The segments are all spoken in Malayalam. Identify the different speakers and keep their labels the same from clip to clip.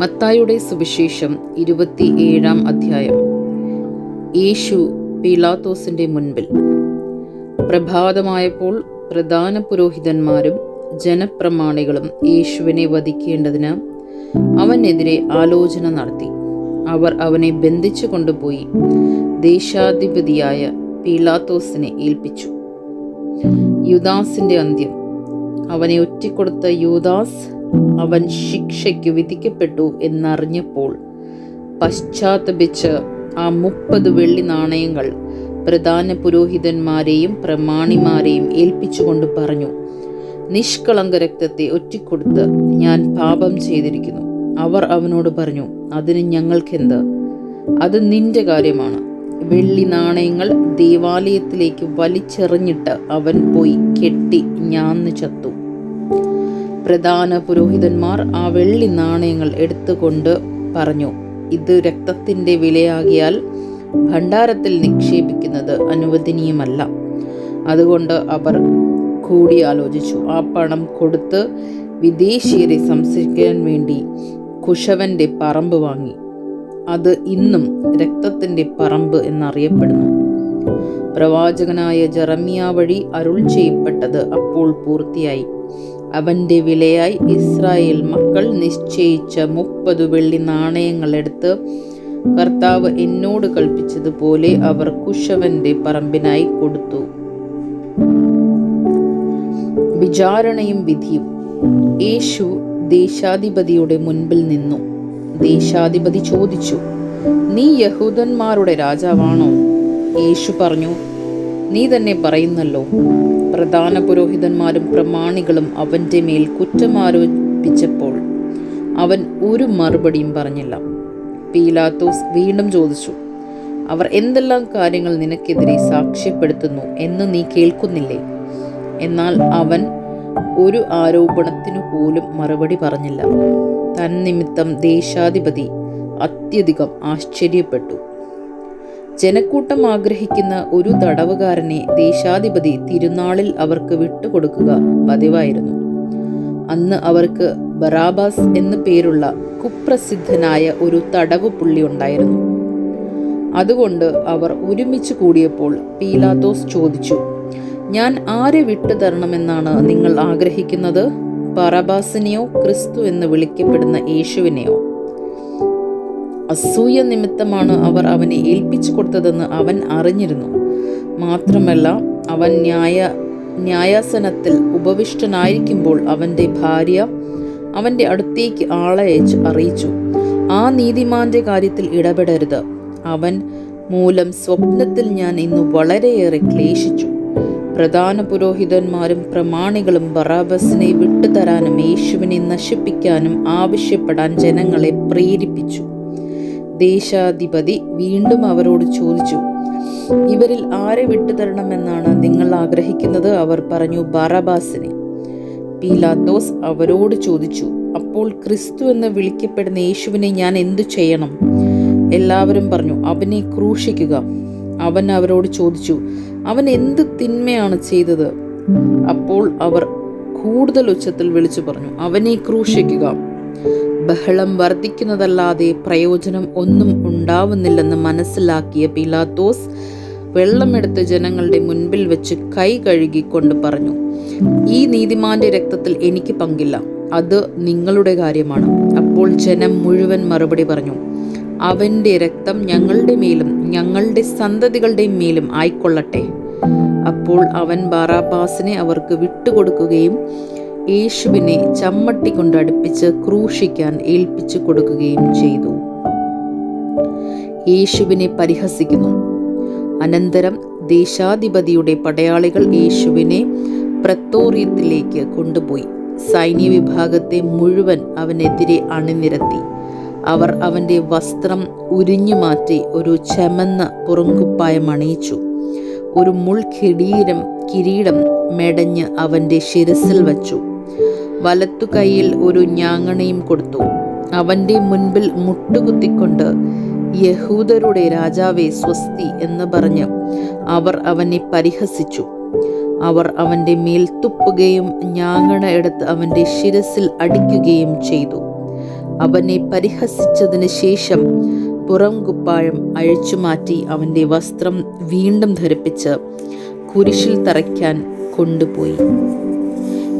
Speaker 1: മത്തായുടെ സുവിശേഷം ഇരുപത്തി ഏഴാം അധ്യായം. യേശു പീലാത്തോസിന്റെ മുൻപിൽ. പ്രഭാതമായപ്പോൾ പ്രധാന പുരോഹിതന്മാരും ജനപ്രമാണികളും യേശുവിനെ വധിക്കേണ്ടതിന് അവനെതിരെ ആലോചന നടത്തി. അവർ അവനെ ബന്ധിച്ചു കൊണ്ടുപോയി ദേശാധിപതിയായ പീലാത്തോസിനെ ഏൽപ്പിച്ചു. യുദാസിന്റെ അന്ത്യം. അവനെ ഒറ്റിക്കൊടുത്ത യൂദാസ് അവൻ ശിക്ഷയ്ക്ക് വിധിക്കപ്പെട്ടു എന്നറിഞ്ഞപ്പോൾ പശ്ചാത്തപിച്ച് ആ മുപ്പത് വെള്ളി നാണയങ്ങൾ പ്രധാന പുരോഹിതന്മാരെയും പ്രമാണിമാരെയും ഏൽപ്പിച്ചുകൊണ്ട് പറഞ്ഞു നിഷ്കളങ്ക രക്തത്തെ ഒറ്റിക്കൊടുത്ത് ഞാൻ പാപം ചെയ്തിരിക്കുന്നു. അവർ അവനോട് പറഞ്ഞു അതിന് ഞങ്ങൾക്കെന്ത്? അത് നിന്റെ കാര്യമാണ്. വെള്ളി നാണയങ്ങൾ ദേവാലയത്തിലേക്ക് വലിച്ചെറിഞ്ഞിട്ട് അവൻ പോയി കെട്ടി ഞാന്ന് ചത്തു. പ്രധാന പുരോഹിതന്മാർ ആ വെള്ളി നാണയങ്ങൾ എടുത്തുകൊണ്ട് പറഞ്ഞു ഇത് രക്തത്തിന്റെ വിലയാകിയാൽ ഭണ്ഡാരത്തിൽ നിക്ഷേപിക്കുന്നത് അനുവദനീയമല്ല. അതുകൊണ്ട് അവർ കൂടിയാലോചിച്ചു ആ പണം കൊടുത്ത് വിദേശീയരെ സംരക്ഷിക്കാൻ വേണ്ടി കുശവന്റെ പറമ്പ് വാങ്ങി. അത് ഇന്നും രക്തത്തിന്റെ പറമ്പ് എന്നറിയപ്പെടുന്നു. പ്രവാചകനായ ജറമിയ വഴി അരുൾ ചെയ്യപ്പെട്ടത് അപ്പോൾ പൂർത്തിയായി. അവന്റെ വിലയായി ഇസ്രായേൽ മക്കൾ നിശ്ചയിച്ച മുപ്പത് വെള്ളി നാണയങ്ങളെടുത്ത് കർത്താവ് എന്നോട് കൽപ്പിച്ചതുപോലെ അവർ കുശവന്റെ പറമ്പിനായി കൊടുത്തു. വിചാരണയും വിധിയും. യേശു ദേശാധിപതിയുടെ മുൻപിൽ നിന്നു. ദേശാധിപതി ചോദിച്ചു നീ യഹൂദന്മാരുടെ രാജാവാണോ? യേശു പറഞ്ഞു നീ തന്നെ പറയുന്നല്ലോ. പ്രധാന പുരോഹിതന്മാരും പ്രമാണികളും അവന്റെ മേൽ കുറ്റമാരോപിച്ചപ്പോൾ അവൻ ഒരു മറുപടിയും പറഞ്ഞില്ല. പീലാത്തോസ് വീണ്ടും ചോദിച്ചു അവർ എന്തെല്ലാം കാര്യങ്ങൾ നിനക്കെതിരെ സാക്ഷ്യപ്പെടുത്തുന്നു എന്ന് നീ കേൾക്കുന്നില്ലേ? എന്നാൽ അവൻ ഒരു ആരോപണത്തിനു പോലും മറുപടി പറഞ്ഞില്ല. തന്നിമിത്തം ദേശാധിപതി അത്യധികം ആശ്ചര്യപ്പെട്ടു. ജനക്കൂട്ടം ആഗ്രഹിക്കുന്ന ഒരു തടവുകാരനെ ദേശാധിപതി തിരുനാളിൽ അവർക്ക് വിട്ടുകൊടുക്കുക പതിവായിരുന്നു. അന്ന് അവർക്ക് ബറാബാസ് എന്നു പേരുള്ള കുപ്രസിദ്ധനായ ഒരു തടവ് പുള്ളി ഉണ്ടായിരുന്നു. അതുകൊണ്ട് അവർ ഒരുമിച്ച് കൂടിയപ്പോൾ പീലാത്തോസ് ചോദിച്ചു ഞാൻ ആരെ വിട്ടു തരണമെന്നാണ് നിങ്ങൾ ആഗ്രഹിക്കുന്നത്? ബറാബാസിനെയോ ക്രിസ്തു എന്ന് വിളിക്കപ്പെടുന്ന യേശുവിനെയോ? അസൂയ നിമിത്തമാണ് അവർ അവനെ ഏൽപ്പിച്ചു കൊടുത്തതെന്ന് അവൻ അറിഞ്ഞിരുന്നു. മാത്രമല്ല അവൻ ന്യായ ന്യായാസനത്തിൽ ഉപവിഷ്ടനായിരിക്കുമ്പോൾ അവന്റെ ഭാര്യ അവന്റെ അടുത്തേക്ക് ആളയച്ച് അറിയിച്ചു. ആ നീതിമാന്റെ കാര്യത്തിൽ ഇടപെടരുത്. അവൻ മൂലം സ്വപ്നത്തിൽ ഞാൻ ഇന്ന് വളരെയേറെ ക്ലേശിച്ചു. പ്രധാന പുരോഹിതന്മാരും പ്രമാണികളും ബറാബസിനെ വിട്ടുതരാനും യേശുവിനെ നശിപ്പിക്കാനും ആവശ്യപ്പെടാൻ ജനങ്ങളെ പ്രേരിപ്പിച്ചു. ദേശാധിപതി വീണ്ടും അവരോട് ചോദിച്ചു ഇവരിൽ ആരെ വിട്ടുതരണമെന്നാണ് നിങ്ങൾ ആഗ്രഹിക്കുന്നത്? അവർ പറഞ്ഞു ബറബാസിനെ. പീലാത്തോസ് അവരോട് ചോദിച്ചു അപ്പോൾ ക്രിസ്തു എന്ന് വിളിക്കപ്പെടുന്ന യേശുവിനെ ഞാൻ എന്തു ചെയ്യണം? എല്ലാവരും പറഞ്ഞു അവനെ ക്രൂശിക്കുക. അവൻ അവരോട് ചോദിച്ചു അവൻ എന്ത് തിന്മയാണ് ചെയ്തത്? അപ്പോൾ അവർ കൂടുതൽ ഉച്ചത്തിൽ വിളിച്ചു പറഞ്ഞു അവനെ ക്രൂശിക്കുക. ബഹളം വർദ്ധിക്കുന്നതല്ലാതെ പ്രയോജനം ഒന്നും ഉണ്ടാവുന്നില്ലെന്ന് മനസ്സിലാക്കിയ പിലാത്തോസ് വെള്ളമെടുത്ത് ജനങ്ങളുടെ മുൻപിൽ വെച്ച് കൈ കഴുകിക്കൊണ്ട് പറഞ്ഞു ഈ നീതിമാന്റെ രക്തത്തിൽ എനിക്ക് പങ്കില്ല. അത് നിങ്ങളുടെ കാര്യമാണ്. അപ്പോൾ ജനം മുഴുവൻ മറുപടി പറഞ്ഞു അവന്റെ രക്തം ഞങ്ങളുടെ മേലും ഞങ്ങളുടെ സന്തതികളുടെ മേലും ആയിക്കൊള്ളട്ടെ. അപ്പോൾ അവൻ ബാറാബാസിനെ അവർക്ക് വിട്ടുകൊടുക്കുകയും യേശുവിനെ ചമ്മട്ടി കൊണ്ട് അടുപ്പിച്ച് ക്രൂശിക്കാൻ ഏൽപ്പിച്ചു കൊടുക്കുകയും ചെയ്തു. യേശുവിനെ പരിഹസിക്കുന്നു. അനന്തരം ദേശാധിപതിയുടെ പടയാളികൾ യേശുവിനെ പ്രത്തോറിയത്തിലേക്ക് കൊണ്ടുപോയി. സൈന്യ വിഭാഗത്തെ മുഴുവൻ അവനെതിരെ അണിനിരത്തി. അവർ അവന്റെ വസ്ത്രം ഉരിഞ്ഞു മാറ്റി ഒരു ചമന്ന പുറങ്കുപ്പായം അണിയിച്ചു. ഒരു മുൾ കിരീടം കിരീടം മെടഞ്ഞ് അവന്റെ ശിരസിൽ വച്ചു. വലത്തു കൈയിൽ ഒരു ഞാങ്ങണയും കൊടുത്തു. അവന്റെ മുൻപിൽ മുട്ടുകുത്തിക്കൊണ്ട് യഹൂദരുടെ രാജാവെ സ്വസ്തി എന്ന് പറഞ്ഞ് അവർ അവനെ പരിഹസിച്ചു. അവർ അവന്റെ മേൽ തുപ്പുകയും ഞാങ്ങണ എടുത്ത് അവന്റെ ശിരസിൽ അടിക്കുകയും ചെയ്തു. അവനെ പരിഹസിച്ചതിന് ശേഷം പുറം കുപ്പായം അഴിച്ചുമാറ്റി അവന്റെ വസ്ത്രം വീണ്ടും ധരിപ്പിച്ച് കുരിശിൽ തറയ്ക്കാൻ കൊണ്ടുപോയി.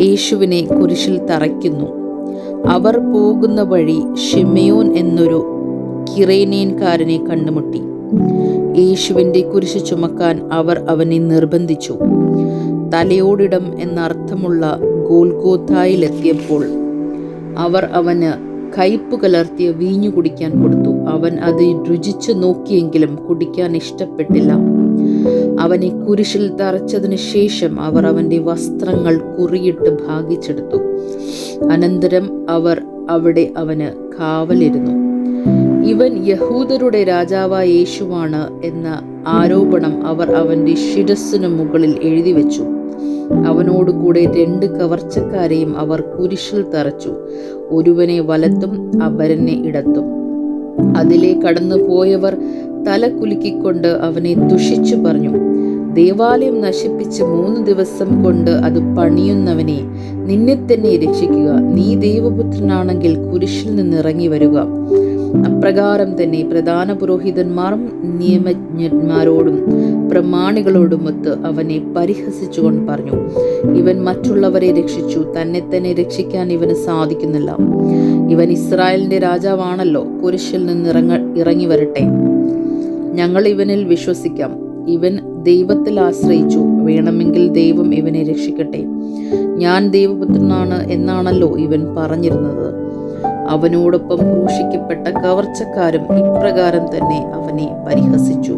Speaker 1: യേശുവിനെ കുരിശിൽ തറയ്ക്കുന്നു. അവർ പോകുന്ന വഴി ഷിമയോൻ എന്നൊരു കിറേനേൻകാരനെ കണ്ടുമുട്ടി. യേശുവിന്റെ കുരിശ് ചുമക്കാൻ അവർ അവനെ നിർബന്ധിച്ചു. തലയോടിടം എന്നർത്ഥമുള്ള ഗോൽഗോത്തായിലെത്തിയപ്പോൾ അവർ അവന് കയ്പ് കലർത്തിയ വീഞ്ഞു കുടിക്കാൻ കൊടുത്തു. അവൻ അത് രുചിച്ചു നോക്കിയെങ്കിലും കുടിക്കാൻ ഇഷ്ടപ്പെട്ടില്ല. അവനെ കുരിശിൽ തറച്ചതിന് ശേഷം അവർ അവന്റെ വസ്ത്രങ്ങൾ കുറിയിട്ട് ഭാഗിച്ചെടുത്തു. അനന്തരം അവർ അവിടെ അവന് കാവലിരുന്നു. ഇവൻ യഹൂദരുടെ രാജാവായ യേശുവാണ് എന്ന ആരോപണം അവർ അവന്റെ ശിരസ്സിനു മുകളിൽ എഴുതി വെച്ചു. അവനോടുകൂടെ രണ്ട് കവർച്ചക്കാരെയും അവർ കുരിശിൽ തറച്ചു. ഒരുവനെ വലത്തും അപരനെ ഇടത്തും. അതിലെ കടന്നു പോയവർ തല കുലുക്കിക്കൊണ്ട് അവനെ ദുഷിച്ചു പറഞ്ഞു. ദേവാലയം നശിപ്പിച്ച് മൂന്ന് ദിവസം കൊണ്ട് അത് പണിയുന്നവനെ നിന്നെ തന്നെ രക്ഷിക്കുക. നീ ദൈവപുത്രനാണെങ്കിൽ കുരിശിൽ നിന്ന് ഇറങ്ങി വരിക. അപ്രകാരം തന്നെ പ്രധാന പുരോഹിതന്മാരും നിയമജ്ഞന്മാരോടും പ്രമാണികളോടുമൊത്ത് അവനെ പരിഹസിച്ചുകൊണ്ട് പറഞ്ഞു ഇവൻ മറ്റുള്ളവരെ രക്ഷിച്ചു. തന്നെ തന്നെ രക്ഷിക്കാൻ ഇവന് സാധിക്കുന്നില്ല. ഇവൻ ഇസ്രായേലിന്റെ രാജാവാണല്ലോ. കുരിശിൽ നിന്ന് ഇറങ്ങ വരട്ടെ. ഞങ്ങൾ ഇവനിൽ വിശ്വസിക്കാം. ഇവൻ ദൈവത്തിൽ ആശ്രയിച്ചു. വേണമെങ്കിൽ ദൈവം ഇവനെ രക്ഷിക്കട്ടെ. ഞാൻ ദൈവപുത്രനാണ് എന്നാണല്ലോ ഇവൻ പറഞ്ഞിരുന്നത്. അവനോടൊപ്പം ക്രൂശിക്കപ്പെട്ട കവർച്ചക്കാരും ഇപ്രകാരം തന്നെ അവനെ പരിഹസിച്ചു.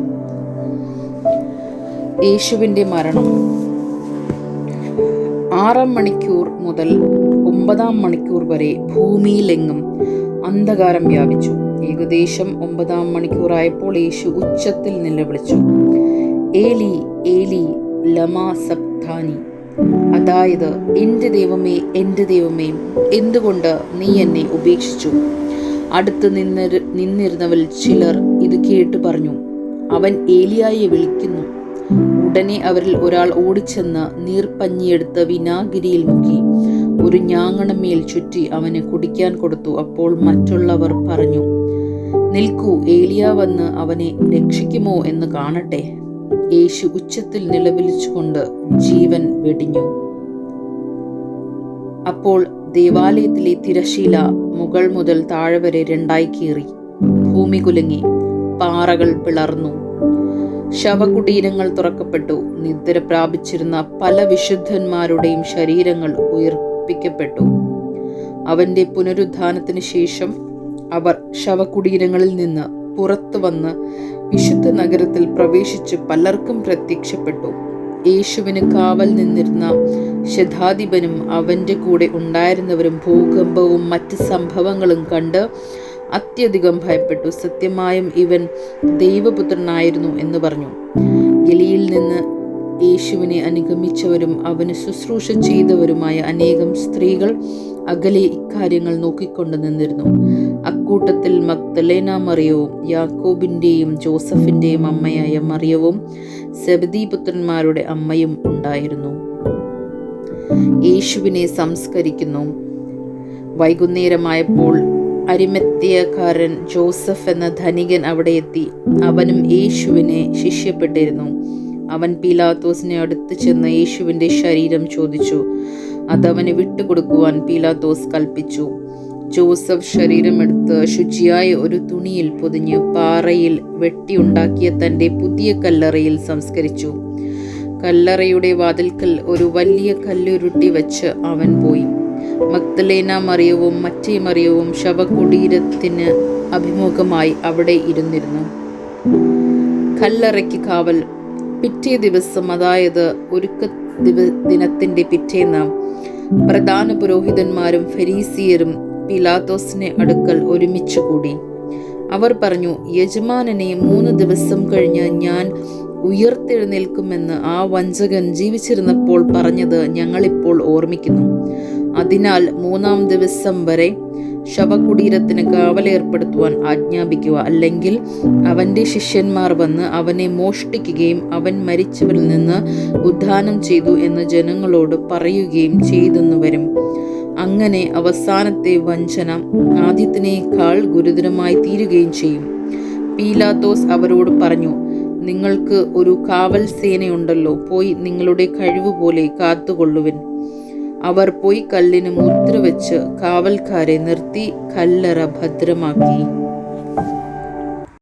Speaker 1: യേശുവിന്റെ മരണം. ആറാം മണിക്കൂർ മുതൽ ഒമ്പതാം മണിക്കൂർ വരെ ഭൂമിയിലെങ്ങും അന്ധകാരം വ്യാപിച്ചു. ഏകദേശം ഒമ്പതാം മണിക്കൂറായപ്പോൾ യേശു ഉച്ചത്തിൽ നിലവിളിച്ചു ഏലി ഏലി ലമാ സപ്താനി. അതായത് എന്റെ ദൈവമേ എന്റെ ദൈവമേ എന്തുകൊണ്ട് നീ എന്നെ ഉപേക്ഷിച്ചു? അടുത്ത് നിന്നിരു നിന്നിരുന്നവൽ ചിലർ ഇത് കേട്ട് പറഞ്ഞു അവൻ ഏലിയായെ വിളിക്കുന്നു. ഉടനെ അവരിൽ ഒരാൾ ഓടിച്ചെന്ന് നീർപ്പഞ്ഞിയെടുത്ത് വിനാഗിരിയിൽ മുക്കി ഒരു ഞാങ്ങണമേൽ ചുറ്റി അവന് കുടിക്കാൻ കൊടുത്തു. അപ്പോൾ മറ്റുള്ളവർ പറഞ്ഞു നിൽക്കൂ ഏലിയ വന്ന് അവനെ രക്ഷിക്കുമോ എന്ന് കാണട്ടെ. യേശു ഉച്ചത്തിൽ നിലവിളിച്ചുകൊണ്ട് ജീവൻ വെടിഞ്ഞു. അപ്പോൾ ദേവാലയത്തിലെ തിരശീല മുകൾ മുതൽ താഴെ വരെ രണ്ടായി കീറി. ഭൂമി കുലുങ്ങി പാറകൾ പിളർന്നു. ശവകുടീരങ്ങൾ തുറക്കപ്പെട്ടു. നിദ്ര പ്രാപിച്ചിരുന്ന പല വിശുദ്ധന്മാരുടെയും ശരീരങ്ങൾ ഉയർപ്പിക്കപ്പെട്ടു. അവന്റെ പുനരുദ്ധാനത്തിന് ശേഷം അവർ ശവകുടീരങ്ങളിൽ നിന്ന് പുറത്തു വന്ന് വിശുദ്ധ നഗരത്തിൽ പ്രവേശിച്ച് പലർക്കും പ്രത്യക്ഷപ്പെട്ടു. യേശുവിന് കാവൽ നിന്നിരുന്ന ശതാധിപനും അവന്റെ കൂടെ ഉണ്ടായിരുന്നവരും ഭൂകമ്പവും മറ്റ് സംഭവങ്ങളും കണ്ട് അത്യധികം ഭയപ്പെട്ടു. സത്യമായും ഇവൻ ദൈവപുത്രനായിരുന്നു എന്ന് പറഞ്ഞു. ഗലിയിൽ നിന്ന് യേശുവിനെ അനുഗമിച്ചവരും അവന് ശുശ്രൂഷ ചെയ്തവരുമായ അനേകം സ്ത്രീകൾ അകലെ ഇക്കാര്യങ്ങൾ നോക്കിക്കൊണ്ട് നിന്നിരുന്നു. അക്കൂട്ടത്തിൽ മക്തലേന മറിയവും യാക്കോബിന്റെയും ജോസഫിന്റെയും അമ്മയായ മറിയവും സെബദി പുത്രന്മാരുടെ അമ്മയും ഉണ്ടായിരുന്നു. യേശുവിനെ സംസ്കരിക്കുന്നു. വൈകുന്നേരമായപ്പോൾ അരിമത്യക്കാരൻ ജോസഫ് എന്ന ധനികൻ അവിടെ എത്തി. അവനും യേശുവിനെ ശിഷ്യപ്പെട്ടിരുന്നു. അവൻ പീലാത്തോസിനെ അടുത്ത് ചെന്ന് യേശുവിന്റെ ശരീരം ചോദിച്ചു. അതവന് വിട്ടുകൊടുക്കുവാൻ പീലാത്തോസ് കൽപ്പിച്ചു. ജോസഫ് ശരീരമെടുത്ത് ശുചിയായ ഒരു തുണിയിൽ പൊതിഞ്ഞ് പാറയിൽ വെട്ടിയുണ്ടാക്കിയ തന്റെ പുതിയ കല്ലറയിൽ സംസ്കരിച്ചു. കല്ലറയുടെ വാതിൽക്കൽ ഒരു വലിയ കല്ലുരുട്ടി വെച്ച് അവൻ പോയി. മക്തലേന മറിയവും മറ്റേ മറിയവും ശവകുടീരത്തിന് അഭിമുഖമായി അവിടെ ഇരുന്നിരുന്നു. കല്ലറയ്ക്ക് കാവൽ. പിറ്റേ ദിവസം അതായത് ഒരുക്ക ദിവ ദിനത്തിന്റെ പിറ്റേന്ന് പ്രധാന പുരോഹിതന്മാരും ഫെരീസിയരും പിലാത്തോസിനെ അടുക്കൽ ഒരുമിച്ച് കൂടി അവർ പറഞ്ഞു യജമാനനെ മൂന്ന് ദിവസം കഴിഞ്ഞ് ഞാൻ ഉയർത്തെഴുന്നേൽക്കുമെന്ന് ആ വഞ്ചകൻ ജീവിച്ചിരുന്നപ്പോൾ പറഞ്ഞത് ഞങ്ങളിപ്പോൾ ഓർമ്മിക്കുന്നു. അതിനാൽ മൂന്നാം ദിവസം വരെ ശവകുടീരത്തിന് കാവലേർപ്പെടുത്തുവാൻ ആജ്ഞാപിക്കുക. അല്ലെങ്കിൽ അവന്റെ ശിഷ്യന്മാർ വന്ന് അവനെ മോഷ്ടിക്കുകയും അവൻ മരിച്ചവരിൽ നിന്ന് ഉദ്ധാനം ചെയ്തു എന്ന് ജനങ്ങളോട് പറയുകയും ചെയ്തെന്നു വരും. അങ്ങനെ അവസാനത്തെ വഞ്ചന ആദ്യത്തിനേക്കാൾ ഗുരുതരമായി തീരുകയും ചെയ്യും. പീലാത്തോസ് അവരോട് പറഞ്ഞു നിങ്ങൾക്ക് ഒരു കാവൽ സേനയുണ്ടല്ലോ പോയി നിങ്ങളുടെ കഴിവ് പോലെ കാത്തുകൊള്ളുവിൻ. അവർ പോയി കല്ലിന് മുദ്ര വെച്ച് കാവൽക്കാരെ നിർത്തി കല്ലറ ഭദ്രമാക്കി.